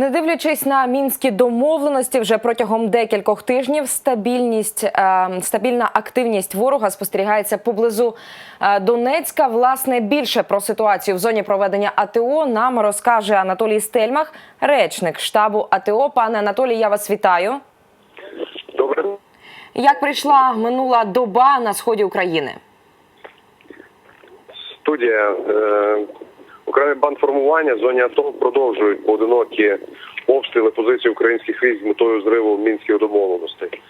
Не дивлячись на мінські домовленості, вже протягом декількох тижнів стабільність е, стабільна активність ворога спостерігається поблизу е, Донецька. Власне, більше про ситуацію в зоні проведення АТО нам розкаже Анатолій Стельмах, речник штабу АТО. Пане Анатолій, я вас вітаю. Добре. Як прийшла минула доба на сході України? Студія. Е, окремі бандформування в зоні АТО продовжують поодинокі обстріли позицій українських військ з метою зриву мінських домовленостей.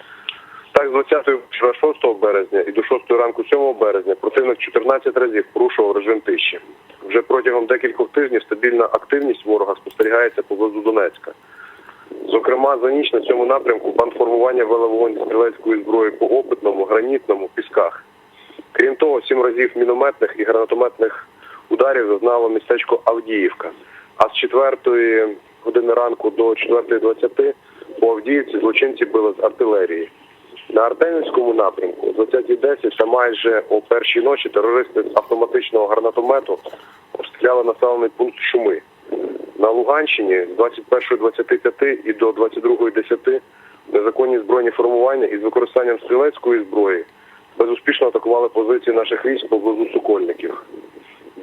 Так, з 20 вчора 6 березня і до 6 ранку 7 березня противник 14 разів порушував режим тиші. Вже протягом декількох тижнів стабільна активність ворога спостерігається поблизу Донецька. Зокрема, за ніч на цьому напрямку бандформування вели вогонь стрілецької зброї по опитному, гранітному, пісках. Крім того, сім разів мінометних і гранатометних ударів зазнало містечко Авдіївка. А з 4 години ранку до 4.20 по Авдіївці злочинці били з артилерії. На Артемівському напрямку о 20.10 та майже о першій ночі терористи з автоматичного гранатомету обстріляли населений пункт Шуми. На Луганщині з 21.25 і до 22.10 незаконні збройні формування із використанням стрілецької зброї безуспішно атакували позиції наших військ поблизу Сокольників.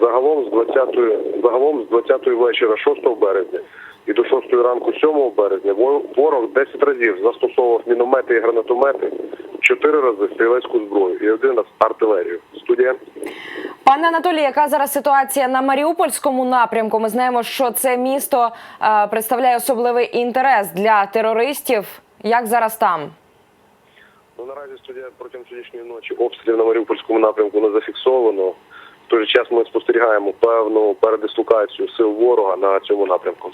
Загалом з 20 загалом з 20 вечора 6 березня і до 6 ранку 7 березня ворог 10 разів застосовував міномети і гранатомети, 4 рази стрілецьку зброю і один раз артилерію. Студія. Пане Анатолій, яка зараз ситуація на Маріупольському напрямку? Ми знаємо, що це місто е, представляє особливий інтерес для терористів. Як зараз там? Ну наразі студія протягом сьогоднішньої ночі обстрілів на Маріупольському напрямку не зафіксовано. Той же час ми спостерігаємо певну передислокацію сил ворога на цьому напрямку.